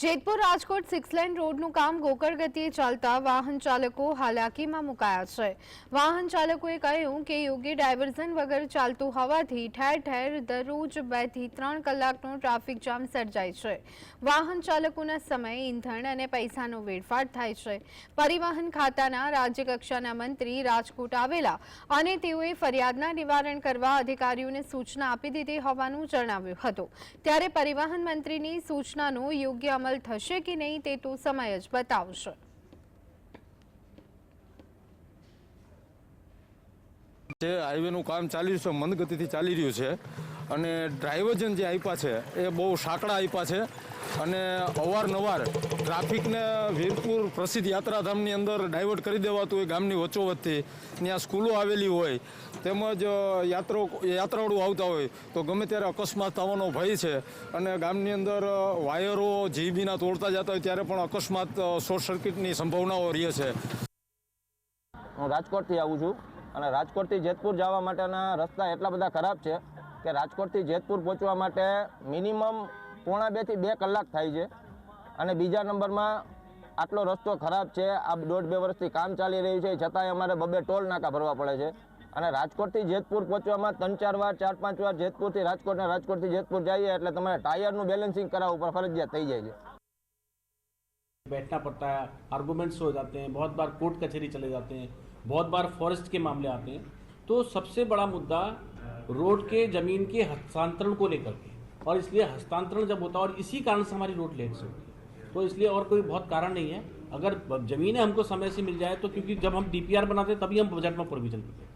Jetpur Rajkot six lane રોડનું કામ ગોકળ ગતિએ ચાલતા વાહન ચાલકો હાલાકીમાં મુકાયા છે. વાહન ચાલકોએ કહ્યું કે યોગ્ય ડાયવર્ઝન વગર ચાલતું હોવાથી ઠેર ઠેર દરરોજ બેથી ત્રણ કલાકનો ટ્રાફિક જામ સર્જાય છે. વાહન ચાલકોના સમય ઈંધણ અને પૈસાનો વેડફાટ થાય છે. પરિવહન ખાતાના રાજ્યકક્ષાના મંત્રી રાજકોટ આવેલા અને તેઓએ ફરિયાદના નિવારણ કરવા અધિકારીઓને સૂચના આપી દીધી હોવાનું જણાવ્યું હતું. ત્યારે પરિવહન મંત્રીની સૂચનાનો યોગ્ય અમલ થશે કે નહીં તે તો સમય જ બતાવશે. જે હાઈવેનું કામ ચાલી રહ્યું છે, મંદગતિથી ચાલી રહ્યું છે અને ડ્રાઇવર્જન જે આપ્યા છે, એ બહુ સાંકડા આપ્યા છે. અને અવારનવાર ટ્રાફિકને વીરપુર પ્રસિદ્ધ યાત્રાધામની અંદર ડાયવર્ટ કરી દેવાતું હોય ગામની વચ્ચોવચ્ચથી ત્યાં સ્કૂલો આવેલી હોય, તેમજ યાત્રો યાત્રાળુ આવતા હોય, તો ગમે ત્યારે અકસ્માત થવાનો ભય છે. અને ગામની અંદર વાયરો, જીબીના તોડતા જતા હોય ત્યારે પણ અકસ્માત શોર્ટ સર્કિટની સંભાવનાઓ રહે છે. હું રાજકોટથી આવું છું. અને રાજકોટથી જેતપુર જવા માટેના રસ્તા એટલા બધા ખરાબ છે કે રાજકોટથી જેતપુર પહોંચવા માટે મિનિમમ પોણા બેથી બે કલાક થાય છે અને બીજા નંબરમાં આટલો રસ્તો ખરાબ છે આ દોઢ બે વર્ષથી કામ ચાલી રહ્યું છે છતાંય અમારે બબે ટોલ નાકા ભરવા પડે છે અને રાજકોટથી જેતપુર પહોંચવામાં ત્રણ ચાર વાર ચાર પાંચ વાર જેતપુરથી રાજકોટ અને રાજકોટથી જેતપુર જઈએ એટલે તમારે ટાયરનું બેલેન્સિંગ કરાવવું પર ફરજિયાત થઈ જાય છે बैठना पड़ता है आर्गूमेंट्स हो जाते हैं बहुत बार कोर्ट कचहरी चले जाते हैं बहुत बार फॉरेस्ट के मामले आते हैं तो सबसे बड़ा मुद्दा रोड के ज़मीन के हस्तांतरण को लेकर के। और इसलिए हस्तांतरण जब होता है और इसी कारण से हमारी रोड लेट से होती है। तो इसलिए और कोई बहुत कारण नहीं है। अगर जमीनें हमको समय से मिल जाए तो क्योंकि जब हम डीपीआर बनाते तभी हम बजट में प्रोविज़न करते हैं।